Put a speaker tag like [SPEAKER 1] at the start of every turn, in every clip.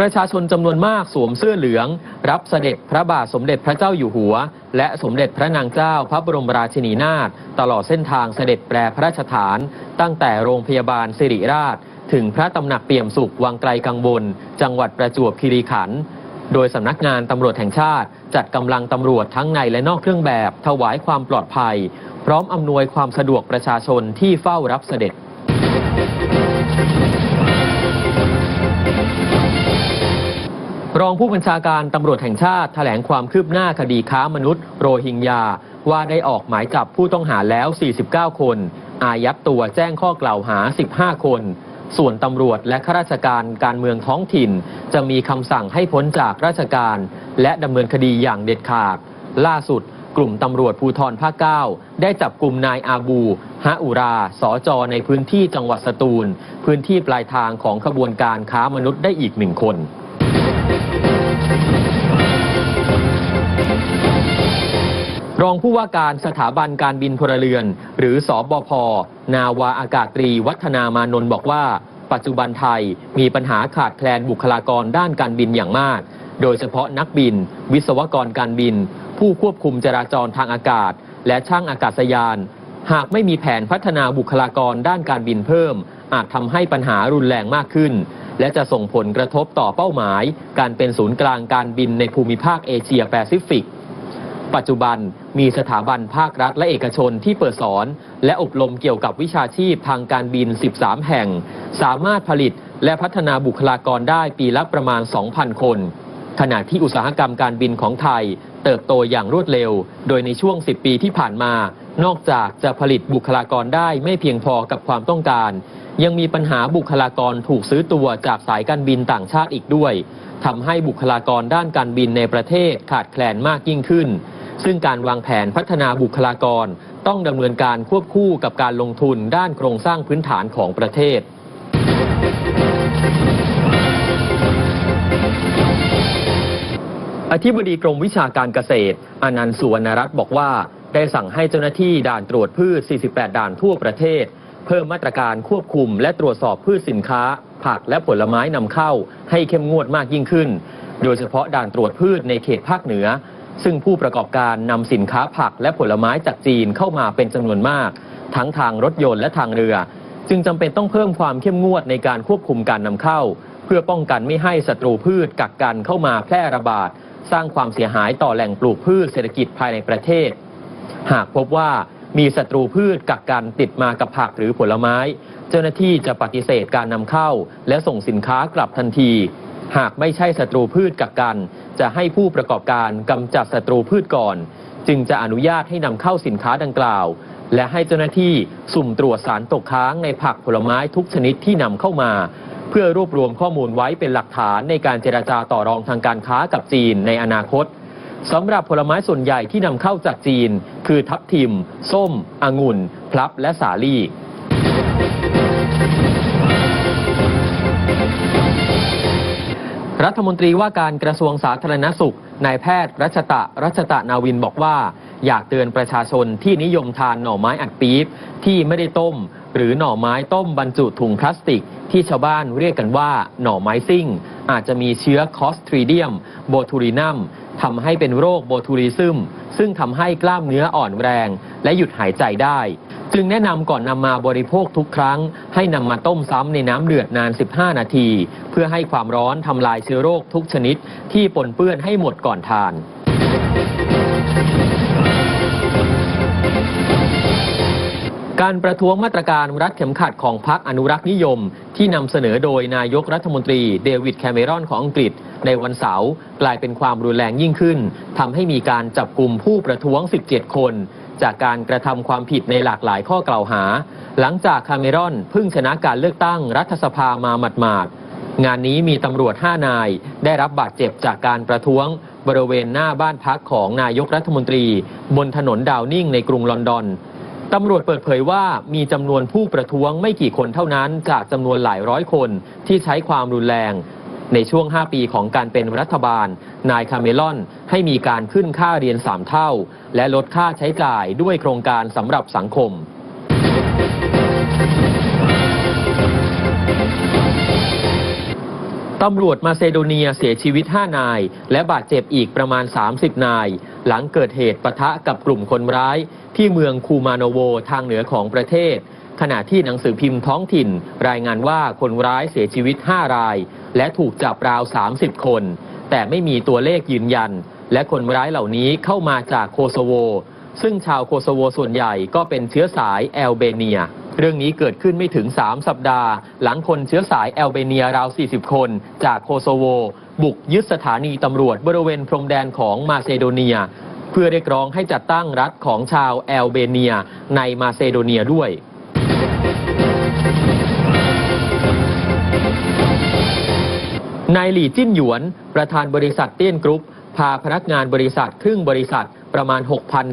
[SPEAKER 1] ประชาชนจำนวนมากสวมเสื้อเหลือง รับเสด็จพระบาทสมเด็จพระเจ้าอยู่หัว และสมเด็จพระนางเจ้าพระบรมราชินีนาถตลอดเส้นทางเสด็จแปรพระราชฐาน ตั้งแต่โรงพยาบาลสิริราช ถึงพระตำหนักเปี่ยมสุขวังไกลกังวลจังหวัดประจวบคีรีขันธ์โดยสำนักงานตำรวจแห่งชาติ จัดกำลังตำรวจทั้งในและนอกเครื่องแบบ ถวายความปลอดภัย พร้อมอำนวยความสะดวกประชาชนที่เฝ้ารับเสด็จ รองผู้บัญชาการตำรวจแห่งชาติแถลงความคืบหน้าคดีค้ามนุษย์โรฮิงญา ว่าได้ออกหมายจับผู้ต้องหาแล้ว 49 คน อายัดตัวแจ้งข้อกล่าวหา 15 คน ส่วนตำรวจและข้าราชการการเมืองท้องถิ่น จะมีคำสั่งให้พ้นจากราชการ และดำเนินคดีอย่างเด็ดขาด ล่าสุดกลุ่มตำรวจภูธรภาค9ได้จับกลุ่มนายอาบูฮะอุรา สอจอในพื้นที่จังหวัดสตูล พื้นที่ปลายทางของขบวนการค้ามนุษย์ได้อีกหนึ่งคน รองผู้ว่าการสถาบันการบินพลเรือน หรือสอบพนาวาอากาศตรีวัฒนามานนท์บอกว่า ปัจจุบันไทยมีปัญหาขาดแคลนบุคลากรด้านการบินอย่างมาก โดยเฉพาะนักบิน วิศวกรการบิน ผู้ควบคุมจราจรทางอากาศ และช่างอากาศยาน หากไม่มีแผนพัฒนาบุคลากรด้านการบินเพิ่ม อาจทำให้ปัญหารุนแรงมากขึ้น และจะส่งผลกระทบต่อเป้าหมาย การเป็นศูนย์กลางการบินในภูมิภาคเอเชียแปซิฟิก ปัจจุบันมีสถาบันภาครัฐและเอกชนที่เปิดสอน และอบรมเกี่ยวกับวิชาชีพทางการบิน 13 แห่ง สามารถผลิตและพัฒนาบุคลากรได้ปีละประมาณ 2,000 คน ขณะที่อุตสาหกรรมการบินของไทย เติบโตอย่างรวดเร็ว โดยในช่วง 10 ปีที่ผ่านมา นอกจากจะผลิตบุคลากรได้ไม่เพียงพอกับความต้องการ ยังมีปัญหาบุคลากรถูกซื้อตัวจากสายการบินต่างชาติอีกด้วยทำให้บุคลากรด้านการบินในประเทศขาดแคลนมากยิ่งขึ้น ซึ่งการวางแผนพัฒนาบุคลากรต้องดำเนินการควบคู่กับการลงทุนด้านโครงสร้างพื้นฐานของประเทศอธิบดีกรมวิชาการเกษตรอนันต์สุวรรณรัตน์บอกว่า ได้สั่งให้เจ้าหน้าที่ด่านตรวจพืช 48 ด่านทั่วประเทศ เพิ่มมาตรการควบคุมและตรวจสอบพืชสินค้า ผักและผลไม้นำเข้า ให้เข้มงวดมากยิ่งขึ้น โดยเฉพาะด่านตรวจพืชในเขตภาคเหนือ ซึ่งผู้ประกอบการนำสินค้าผักและผลไม้จากจีนเข้ามาเป็นจำนวนมาก ทั้งทางรถยนต์และทางเรือ จึงจำเป็นต้องเพิ่มความเข้มงวดในการควบคุมการนำเข้า เพื่อป้องกันไม่ให้ศัตรูพืชกักกันเข้ามาแพร่ระบาดสร้างความเสียหายต่อแหล่งปลูกพืชเศรษฐกิจภายในประเทศ หากพบว่ามีศัตรูพืชกักกันติดมากับผักหรือผลไม้ เจ้าหน้าที่จะปฏิเสธการนำเข้า และส่งสินค้ากลับทันที หากไม่ใช่ศัตรูพืชกักกัน จะให้ผู้ประกอบการกำจัดศัตรูพืชก่อน จึงจะอนุญาตให้นำเข้าสินค้าดังกล่าว และให้เจ้าหน้าที่สุ่มตรวจสารตกค้างในผักผลไม้ทุกชนิดที่นำเข้ามา เพื่อรวบรวมข้อมูลไว้เป็นหลักฐานในการเจรจาต่อรองทางการค้ากับจีนในอนาคต สำหรับผลไม้ส่วนใหญ่ที่นำเข้าจากจีน คือทับทิม ส้ม องุ่น พลับ และสาลี่รัฐมนตรีว่าการกระทรวงสาธารณสุขนายแพทย์รัชตะรัชตะนาวินบอกว่า อยากเตือนประชาชนที่นิยมทานหน่อไม้อัดปี๊บที่ไม่ได้ต้ม หรือหน่อไม้ต้มบรรจุถุงพลาสติก ที่ชาวบ้านเรียกกันว่า หน่อไม้ซิ่ง อาจจะมีเชื้อคอสทรีเดียม โบทูรินัม ทำให้เป็นโรคโบทูริซึม ซึ่งทำให้กล้ามเนื้ออ่อนแรง และหยุดหายใจได้ จึงแนะนำก่อนนำมาบริโภคทุกครั้ง ให้นำมาต้มซ้ำในน้ำเดือดนาน 15 นาที เพื่อให้ความร้อนทำลายเชื้อโรคทุกชนิดที่ปนเปื้อนให้หมดก่อนทาน การประท้วงมาตรการรัดเข็มขัดของพรรคอนุรักษ์นิยม ที่นำเสนอโดยนายกรัฐมนตรีเดวิดแคเมรอนของอังกฤษ ในวันเสาร์กลายเป็นความรุนแรงยิ่งขึ้นทำให้มีการจับกลุ่มผู้ประท้วง 17 คน จากการกระทำความผิดในหลากหลายข้อกล่าวหา หลังจากคาเมรอนเพิ่งชนะการเลือกตั้งรัฐสภามาหมาดๆงานนี้มีตำรวจ 5 นาย ได้รับบาดเจ็บจากการประท้วงบริเวณหน้าบ้านพักของนายกรัฐมนตรี บนถนนดาวนิ่งในกรุงลอนดอน ตำรวจเปิดเผยว่ามีจำนวนผู้ประท้วงไม่กี่คนเท่านั้น จากจำนวนหลายร้อยคนที่ใช้ความรุนแรง ในช่วง 5 ปีของการเป็นรัฐบาล นายคาเมลอนให้มีการขึ้นค่าเรียน 3 เท่า และลดค่าใช้จ่ายด้วยโครงการสำหรับสังคมตำรวจมาเซโดเนียเสียชีวิต 5 นาย และบาดเจ็บอีกประมาณ 30 นาย หลังเกิดเหตุปะทะกับกลุ่มคนร้าย ที่เมืองคูมาโนโวทางเหนือของประเทศ ขณะที่หนังสือพิมพ์ท้องถิ่น รายงานว่าคนร้ายเสียชีวิต 5 ราย และถูกจับราว 30 คน แต่ไม่มีตัวเลขยืนยัน และคนร้ายเหล่านี้เข้ามาจากโคโซโว ซึ่งชาวโคโซโวส่วนใหญ่ก็เป็นเชื้อสายแอลเบเนีย เรื่องนี้เกิดขึ้นไม่ถึง 3 สัปดาห์ หลังคนเชื้อสายแอลเบเนียราว 40 คน จากโคโซโว บุกยึดสถานีตำรวจบริเวณพรมแดนของมาเซโดเนีย เพื่อเรียกร้องให้จัดตั้งรัฐของชาวแอลเบเนียในมาเซโดเนียด้วยนายหลี่จิ้นหยวน ประธานบริษัทเตี้ยนกรุ๊ป พาพนักงานบริษัทครึ่งบริษัท ประมาณ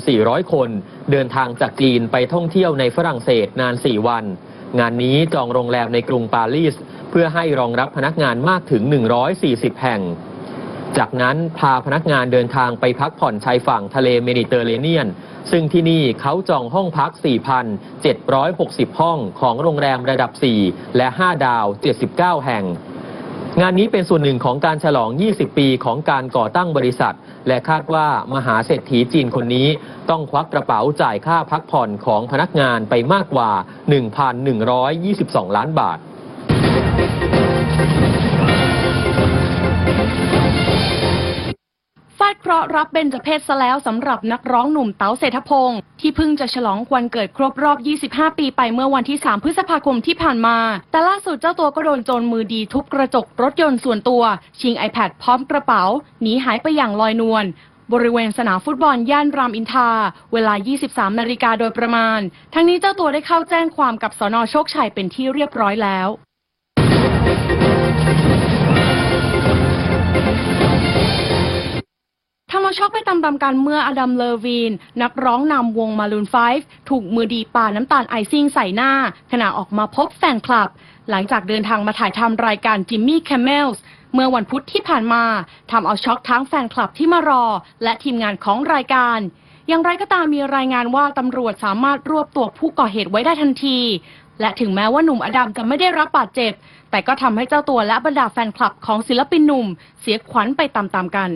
[SPEAKER 1] 6,400 คน เดินทางจากจีนไปท่องเที่ยวในฝรั่งเศสนาน 4 วัน งานนี้จองโรงแรมในกรุงปารีส เพื่อให้รองรับพนักงานมากถึง 140 แห่ง จากนั้นพาพนักงานเดินทางไปพักผ่อนชายฝั่งทะเลเมดิเตอร์เรเนียน ซึ่งที่นี่เขาจองห้องพัก 4,760 ห้องของโรงแรมระดับ 4 และ 5 ดาว 79 แห่ง งานนี้เป็นส่วนหนึ่งของการฉลอง 20 ปีของการก่อตั้งบริษัท และคาดว่ามหาเศรษฐีจีนคนนี้ต้องควักกระเป๋าจ่ายค่าพักผ่อนของพนักงานไปมากกว่า 1,122 ล้านบาทา
[SPEAKER 2] ดเคราะห์รับเบญจเพศซะแล้วสำหรับนักร้องหนุ่มเต๋าเศรษฐพงศ์ที่เพิ่งจะฉลองวันเกิดครบรอบ 25 ปีไปเมื่อวันที่ 3 พฤษภาคมที่ผ่านมา แต่ล่าสุดเจ้าตัวก็โดนโจรมือดีทุบกระจกรถยนต์ส่วนตัว ชิง iPad พร้อมกระเป๋า หนีหายไปอย่างลอยนวลบริเวณสนามฟุตบอลย่านรามอินทราเวลา 23 นาฬิกาโดยประมาณ ทั้งนี้เจ้าตัวได้เข้าแจ้งความกับสนโชคชัยเป็นที่เรียบร้อยแล้ว ทำเอาช็อกไปตามๆกันเมื่ออดัมเลอร์วีน นักร้องนำวงมารูน5ถูกมือดีปาน้ำตาลไอซิ่งใส่หน้า ขณะออกมาพบแฟนคลับ หลังจากเดินทางมาถ่ายทำรายการจิมมี่แคมเมลส์เมื่อวันพุธที่ผ่านมาทำเอาช็อกทั้งแฟนคลับที่มารอ และทีมงานของรายการ อย่างไรก็ตามมีรายงานว่าตำรวจสามารถรวบตัวผู้ก่อเหตุไว้ได้ทันที และถึงแม้ว่าหนุ่มอดัมจะไม่ได้รับบาดเจ็บ แต่ก็ทำให้เจ้าตัวและบรรดาแฟนคลับของศิลปินหนุ่ม เสียขวัญไปตามๆกัน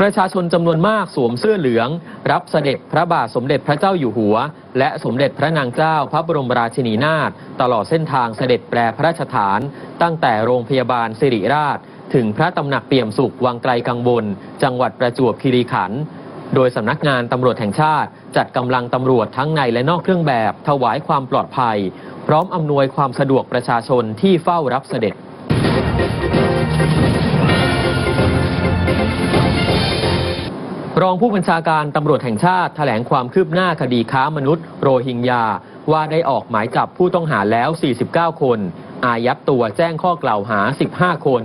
[SPEAKER 1] ประชาชนจำนวนมากสวมเสื้อเหลือง รับเสด็จพระบาทสมเด็จพระเจ้าอยู่หัว และสมเด็จพระนางเจ้าพระบรมราชินีนาถตลอดเส้นทางเสด็จแปรพระราชฐาน ตั้งแต่โรงพยาบาลสิริราช ถึงพระตำหนักเปี่ยมสุขวังไกลกังวลจังหวัดประจวบคีรีขันธ์โดยสำนักงานตำรวจแห่งชาติ จัดกำลังตำรวจทั้งในและนอกเครื่องแบบ ถวายความปลอดภัย พร้อมอำนวยความสะดวกประชาชนที่เฝ้ารับเสด็จ รองผู้บัญชาการตำรวจแห่งชาติแถลงความคืบหน้าคดีค้ามนุษย์ โรฮิงญา ว่าได้ออกหมายจับผู้ต้องหาแล้ว 49 คน อายัดตัวแจ้งข้อกล่าวหา 15 คน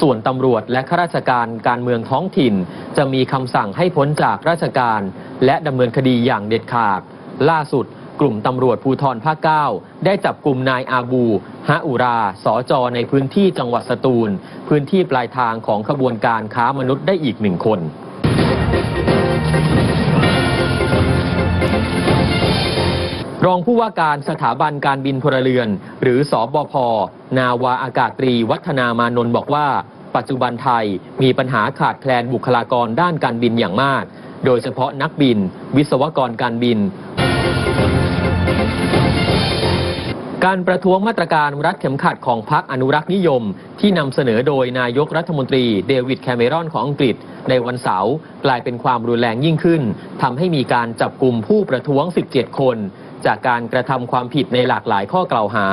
[SPEAKER 1] ส่วนตำรวจและข้าราชการการเมืองท้องถิ่น จะมีคำสั่งให้พ้นจากราชการ และดำเนินคดีอย่างเด็ดขาด ล่าสุด กลุ่มตำรวจภูธรภาค9ได้จับกลุ่มนายอาบูฮะอุราสอจอในพื้นที่จังหวัดสตูล พื้นที่ปลายทางของขบวนการค้ามนุษย์ได้อีกหนึ่งคน รองผู้ว่าการสถาบันการบินพลเรือน หรือสอบพนาวาอากาศตรีวัฒนามานนท์บอกว่า ปัจจุบันไทยมีปัญหาขาดแคลนบุคลากรด้านการบินอย่างมาก โดยเฉพาะนักบิน วิศวกรการบิน การประท้วงมาตรการรัดเข็มขัดของพรรคอนุรักษ์นิยม ที่นำเสนอโดยนายกรัฐมนตรีเดวิดแคมเมรอนของอังกฤษในวันเสาร์กลายเป็นความรุนแรงยิ่งขึ้นทำให้มีการจับกลุ่มผู้ประท้วง 17 คน จากการกระทำความผิดในหลากหลายข้อกล่าวหา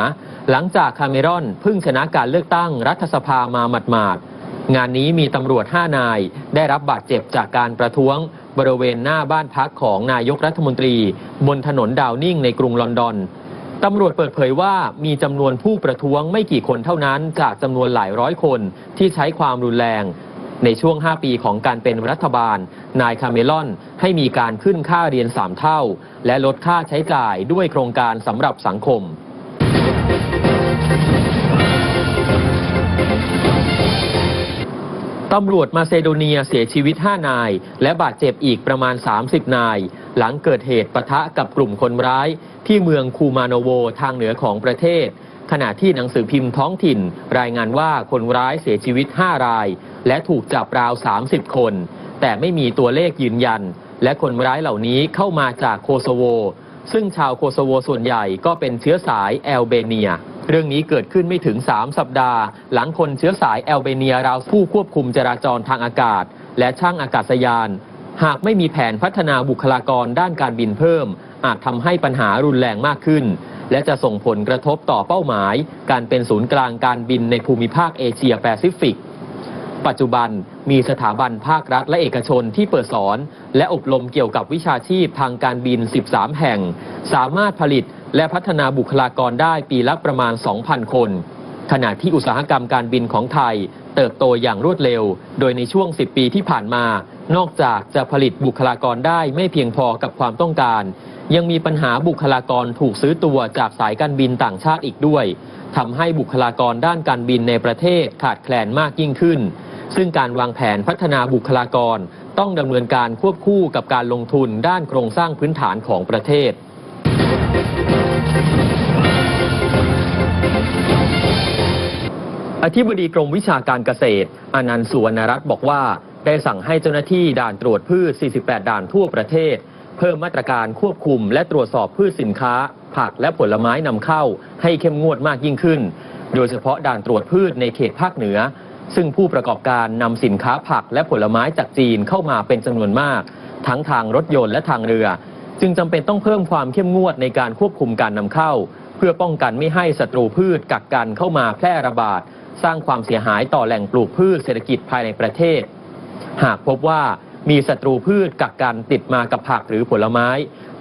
[SPEAKER 1] หลังจากคาเมรอนเพิ่งชนะการเลือกตั้งรัฐสภามาหมาดๆงานนี้มีตำรวจ 5 นาย ได้รับบาดเจ็บจากการประท้วง บริเวณหน้าบ้านพักของนายกรัฐมนตรี บนถนนดาวนิ่งในกรุงลอนดอนตำรวจเปิดเผยว่ามีจำนวนผู้ประท้วงไม่กี่คนเท่านั้นจากจำนวนหลายร้อยคนที่ใช้ความรุนแรง ในช่วง 5 ปีของการเป็นรัฐบาล นายคาเมลอนให้มีการขึ้นค่าเรียน 3 เท่า และลดค่าใช้จ่ายด้วยโครงการสำหรับสังคม ตำรวจมาเซโดเนียเสียชีวิต 5 นาย และบาดเจ็บอีกประมาณ 30 นาย หลังเกิดเหตุปะทะกับกลุ่มคนร้าย ที่เมืองคูมาโนโวทางเหนือของประเทศ ขณะที่หนังสือพิมพ์ท้องถิ่น รายงานว่าคนร้ายเสียชีวิต 5 ราย และถูกจับราว 30 คน แต่ไม่มีตัวเลขยืนยัน และคนร้ายเหล่านี้เข้ามาจากโคโซโว ซึ่งชาวโคโซโวส่วนใหญ่ก็เป็นเชื้อสายแอลเบเนีย เรื่องนี้เกิดขึ้นไม่ถึง 3 สัปดาห์ หลังคนเชื้อสายแอลเบเนียราวผู้ควบคุมจราจรทางอากาศ และช่างอากาศยาน หากไม่มีแผนพัฒนาบุคลากรด้านการบินเพิ่ม อาจทำให้ปัญหารุนแรงมากขึ้น และจะส่งผลกระทบต่อเป้าหมาย การเป็นศูนย์กลางการบินในภูมิภาคเอเชียแปซิฟิก ปัจจุบันมีสถาบันภาครัฐและเอกชนที่เปิดสอน และอบรมเกี่ยวกับวิชาชีพทางการบิน 13 แห่ง สามารถผลิตและพัฒนาบุคลากรได้ปีละประมาณ 2,000 คน ขณะที่อุตสาหกรรมการบินของไทย เติบโตอย่างรวดเร็ว โดยในช่วง 10 ปีที่ผ่านมา นอกจากจะผลิตบุคลากรได้ไม่เพียงพอกับความต้องการ ยังมีปัญหาบุคลากรถูกซื้อตัวจากสายการบินต่างชาติอีกด้วยทำให้บุคลากรด้านการบินในประเทศขาดแคลนมากยิ่งขึ้น ซึ่งการวางแผนพัฒนาบุคลากรต้องดำเนินการควบคู่กับการลงทุนด้านโครงสร้างพื้นฐานของประเทศอธิบดีกรมวิชาการเกษตร อนันต์สุวรรณรัตน์บอกว่า ได้สั่งให้เจ้าหน้าที่ด่านตรวจพืช 48 ด่านทั่วประเทศ เพิ่มมาตรการควบคุม และตรวจสอบพืชสินค้า ผักและผลไม้นำเข้า ให้เข้มงวดมากยิ่งขึ้น โดยเฉพาะด่านตรวจพืชในเขตภาคเหนือ ซึ่งผู้ประกอบการนำสินค้าผักและผลไม้จากจีนเข้ามาเป็นจำนวนมาก ทั้งทางรถยนต์และทางเรือ จึงจำเป็นต้องเพิ่มความเข้มงวดในการควบคุมการนำเข้า เพื่อป้องกันไม่ให้ศัตรูพืชกักกันเข้ามาแพร่ระบาด สร้างความเสียหายต่อแหล่งปลูกพืชเศรษฐกิจภายในประเทศ หากพบว่า มีศัตรูพืชกักกันติดมากับผักหรือผลไม้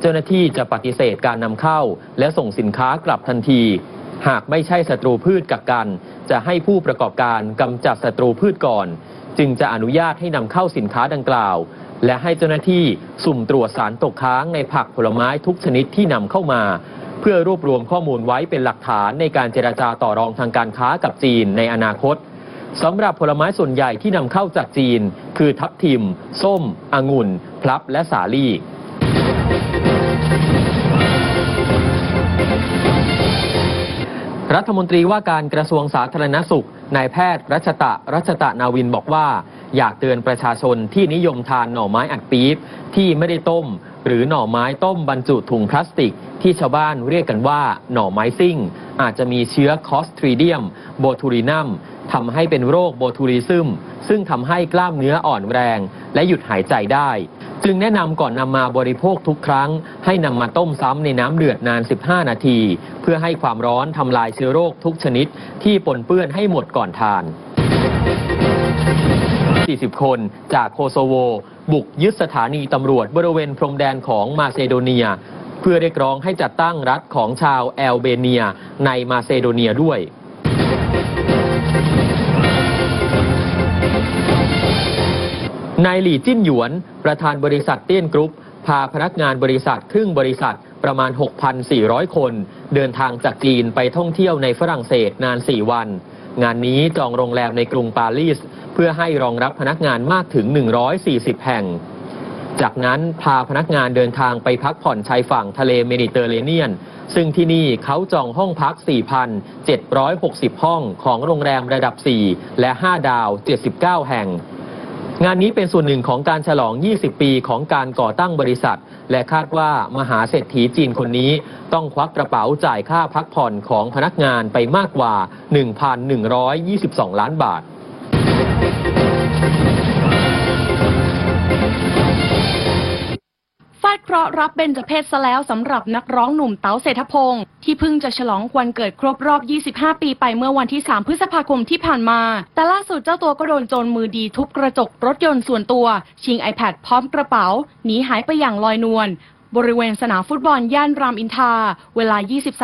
[SPEAKER 1] เจ้าหน้าที่จะปฏิเสธการนำเข้า และส่งสินค้ากลับทันที หากไม่ใช่ศัตรูพืชกักกัน จะให้ผู้ประกอบการกำจัดศัตรูพืชก่อน จึงจะอนุญาตให้นำเข้าสินค้าดังกล่าว และให้เจ้าหน้าที่สุ่มตรวจสารตกค้างในผักผลไม้ทุกชนิดที่นำเข้ามา เพื่อรวบรวมข้อมูลไว้เป็นหลักฐานในการเจรจาต่อรองทางการค้ากับจีนในอนาคต สำหรับผลไม้ส่วนใหญ่ที่นำเข้าจากจีน คือทับทิม ส้ม องุ่น พลับ และสาลี่รัฐมนตรีว่าการกระทรวงสาธารณสุขนายแพทย์ รัชตะ รัชตะนาวินบอกว่า อยากเตือนประชาชนที่นิยมทานหน่อไม้อัดปี๊บที่ไม่ได้ต้ม หรือหน่อไม้ต้มบรรจุถุงพลาสติก ที่ชาวบ้านเรียกกันว่า หน่อไม้ซิ่ง อาจจะมีเชื้อคอสทรีเดียม โบทูรินัม ทำให้เป็นโรคโบทูริซึม ซึ่งทำให้กล้ามเนื้ออ่อนแรง และหยุดหายใจได้ จึงแนะนำก่อนนำมาบริโภคทุกครั้ง ให้นำมาต้มซ้ำในน้ำเดือดนาน 15 นาที เพื่อให้ความร้อนทำลายเชื้อโรคทุกชนิด ที่ปนเปื้อนให้หมดก่อนทาน 40 คนจากโคโซโว บุกยึดสถานีตำรวจบริเวณพรมแดนของมาเซโดเนีย เพื่อเรียกร้องให้จัดตั้งรัฐของชาวแอลเบเนียในมาเซโดเนียด้วย นายหลี่จิ้นหยวน ประธานบริษัทเตี้ยนกรุ๊ป พาพนักงานบริษัทครึ่งบริษัทประมาณ 6,400 คน เดินทางจากจีนไปท่องเที่ยวในฝรั่งเศสนาน 4 วัน งานนี้จองโรงแรมในกรุงปารีส เพื่อให้รองรับพนักงานมากถึง 140 แห่ง จากนั้นพาพนักงานเดินทางไปพักผ่อนชายฝั่งทะเลเมดิเตอร์เรเนียน ซึ่งที่นี่เขาจองห้องพัก 4,760 ห้องของโรงแรมระดับ 4 และ 5 ดาว 79 แห่ง งานนี้เป็นส่วนหนึ่งของการฉลอง 20 ปีของการก่อตั้งบริษัท และคาดว่ามหาเศรษฐีจีนคนนี้ ต้องควักกระเป๋าจ่ายค่าพักผ่อนของพนักงานไปมากกว่า 1,122 ล้านบาทา
[SPEAKER 2] ดเคราะห์รับเบญจเพศซะแล้วสำหรับนักร้องหนุ่มเต๋าเศรษฐพงศ์ที่เพิ่งจะฉลองวันเกิดครบรอบ 25 ปีไปเมื่อวันที่ 3 พฤษภาคมที่ผ่านมา แต่ล่าสุดเจ้าตัวก็โดนโจรมือดีทุบกระจกรถยนต์ส่วนตัว ชิง iPad พร้อมกระเป๋า หนีหายไปอย่างลอยนวลบริเวณสนามฟุตบอลย่านรามอินทราเวลา 23